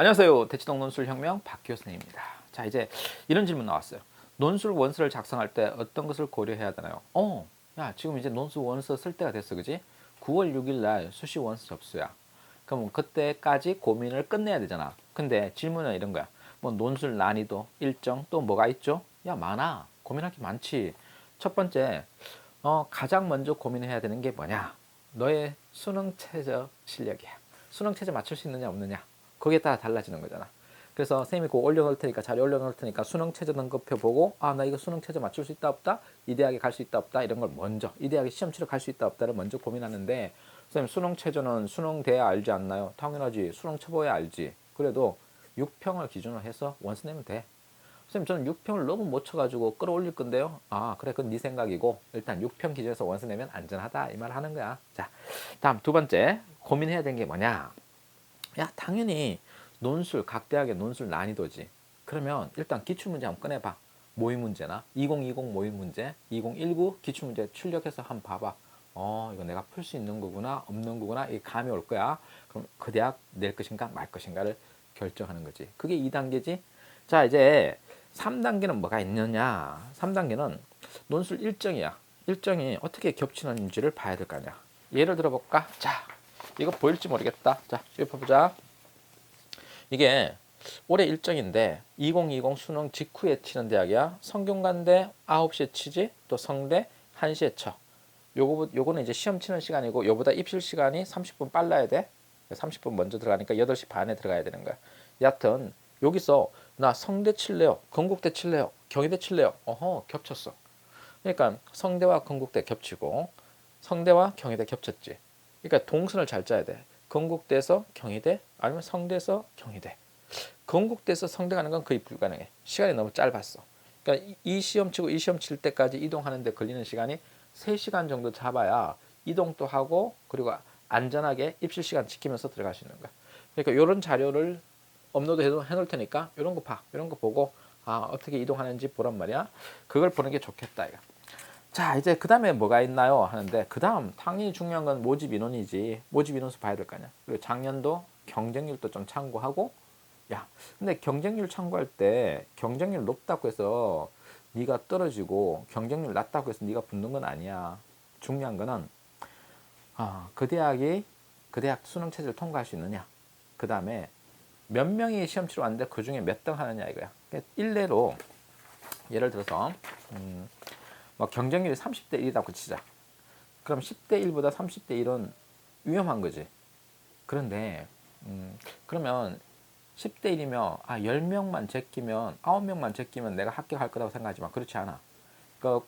안녕하세요. 대치동 논술혁명 박교선입니다. 자 이제 이런 질문 나왔어요. 논술 원서를 작성할 때 어떤 것을 고려해야 되나요? 어, 야 지금 이제 논술 원서 쓸 때가 됐어, 그지? 9월 6일 날 수시 원서 접수야. 그럼 그때까지 고민을 끝내야 되잖아. 근데 질문은 이런 거야. 뭐 논술 난이도, 일정 또 뭐가 있죠? 야 많아. 고민할 게 많지. 첫 번째, 어, 가장 먼저 고민해야 되는 게 뭐냐? 너의 수능 최저 실력이야. 수능 최저 맞출 수 있느냐 없느냐. 거기에 따라 달라지는 거잖아. 그래서 선생님이 그거 올려놓을 테니까 자료 올려놓을 테니까 수능 최저 등급표 보고 아 나 이거 수능 최저 맞출 수 있다 없다 이 대학에 갈 수 있다 없다 이런 걸 먼저 이 대학에 시험 치러 갈 수 있다 없다를 먼저 고민하는데 선생님 수능 최저는 수능 돼야 알지 않나요? 당연하지 수능 쳐봐야 알지. 그래도 6평을 기준으로 해서 원서 내면 돼. 선생님 저는 6평을 너무 못 쳐가지고 끌어올릴 건데요. 아 그래 그건 네 생각이고 일단 6평 기준에서 원서 내면 안전하다 이 말 하는 거야. 자 다음 두 번째 고민해야 되는 게 뭐냐? 야 당연히 논술 각 대학의 논술 난이도지. 그러면 일단 기출문제 한번 꺼내봐. 모의 문제나 2020 모의 문제, 2019 기출문제 출력해서 한번 봐봐. 어 이거 내가 풀 수 있는 거구나 없는 거구나 이 감이 올 거야. 그럼 그 대학 낼 것인가 말 것인가를 결정하는 거지. 그게 2단계지. 자 이제 3단계는 뭐가 있느냐? 3단계는 논술 일정이야. 일정이 어떻게 겹치는지를 봐야 될 거 아니야. 예를 들어 볼까? 자, 이거 보일지 모르겠다. 자, 이거 보자. 이게 올해 일정인데 2020 수능 직후에 치는 대학이야. 성균관대 9시에 치지, 또 성대 1시에 쳐. 요거 요거는 이제 시험 치는 시간이고 요보다 입실 시간이 30분 빨라야 돼. 30분 먼저 들어가니까 8시 반에 들어가야 되는 거야. 여하튼 여기서 나 성대 칠래요, 건국대 칠래요, 경희대 칠래요. 어허 겹쳤어. 그러니까 성대와 건국대 겹치고 성대와 경희대 겹쳤지. 그러니까 동선을 잘 짜야 돼. 건국대에서 경희대 아니면 성대에서 경희대. 건국대에서 성대 가는 건 거의 불가능해. 시간이 너무 짧았어. 그러니까 이- 이 시험 치고 이 시험 칠 때까지 이동하는데 걸리는 시간이 3시간 정도 잡아야 이동도 하고 그리고 안전하게 입실 시간 지키면서 들어갈 수 있는 거야. 그러니까 이런 자료를 업로드 해도 해놓을 테니까 이런 거 봐. 이런 거 보고 아 어떻게 이동하는지 보란 말이야. 그걸 보는 게 좋겠다 이거. 자 이제 그 다음에 뭐가 있나요? 하는데 그 다음 당연히 중요한 건 모집 인원이지. 모집 인원수 봐야 될 거 아니야. 그리고 작년도 경쟁률도 좀 참고하고. 야 근데 경쟁률 참고할 때 경쟁률 높다고 해서 네가 떨어지고 경쟁률 낮다고 해서 네가 붙는 건 아니야. 중요한 거는 아, 그 대학이 그 대학 수능 체제를 통과할 수 있느냐. 그 다음에 몇 명이 시험 치러 왔는데 그 중에 몇 등 하느냐 이거야. 그러니까 일례로 예를 들어서 음, 뭐 경쟁률이 30대 1이라고 치자. 그럼 10대 1보다 30대 1은 위험한 거지. 그런데 음, 그러면 10대 1이면 아 10명만 제끼면 9명만 제끼면 내가 합격할 거라고 생각하지만 그렇지 않아. 그러니까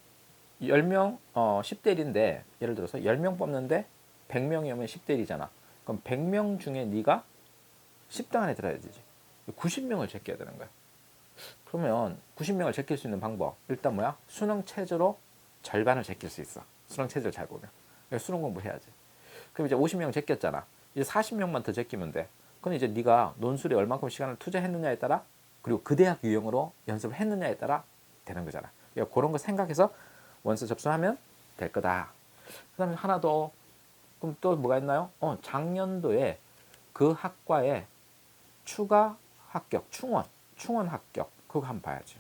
10명 어 10대 1인데 예를 들어서 10명 뽑는데 100명이면 10대 1이잖아. 그럼 100명 중에 네가 10등 안에 들어야 되지. 90명을 제껴야 되는 거야. 그러면 90명을 제낄 수 있는 방법 일단 뭐야? 수능 체제로 절반을 제낄 수 있어. 수능 체제를 잘 보면. 그러니까 수능 공부해야지. 그럼 이제 50명 제꼈잖아. 이제 40명만 더 제끼면 돼. 그럼 이제 네가 논술에 얼만큼 시간을 투자했느냐에 따라 그리고 그 대학 유형으로 연습을 했느냐에 따라 되는 거잖아. 그러니까 그런 거 생각해서 원서 접수하면 될 거다. 그 다음에 하나 더 그럼 또 뭐가 있나요? 어, 작년도에 그 학과에 추가 합격, 충원, 충원 합격 그거 한번 봐야지.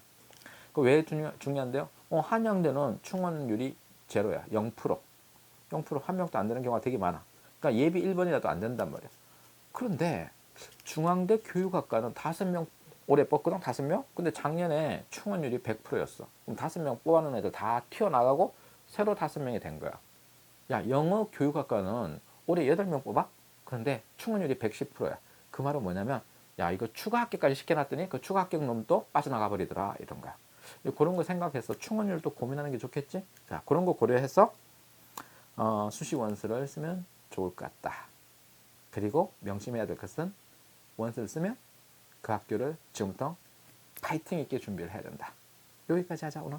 그왜 중요한데요? 어, 한양대는 충원율이 제로야, 0%. 0%한 명도 안 되는 경우가 되게 많아. 그러니까 예비 1번이라도 안 된단 말이야. 그런데 중앙대 교육학과는 다섯 명 올해 뽑거든 다섯 명. 근데 작년에 충원율이 100%였어. 그럼 다섯 명 뽑아놓은 애들 다 튀어나가고 새로 다섯 명이 된 거야. 야 영어 교육학과는 올해 여덟 명 뽑아? 그런데 충원율이 110%야. 그 말은 뭐냐면 야 이거 추가 합격까지 시켜놨더니 그 추가 합격 놈도 빠져나가 버리더라 이런 거야. 그런 거 생각해서 충원율도 고민하는 게 좋겠지. 자 그런 거 고려해서 어, 수시 원서를 쓰면 좋을 것 같다. 그리고 명심해야 될 것은 원서를 쓰면 그 학교를 지금부터 파이팅 있게 준비를 해야 된다. 여기까지 하자 오늘.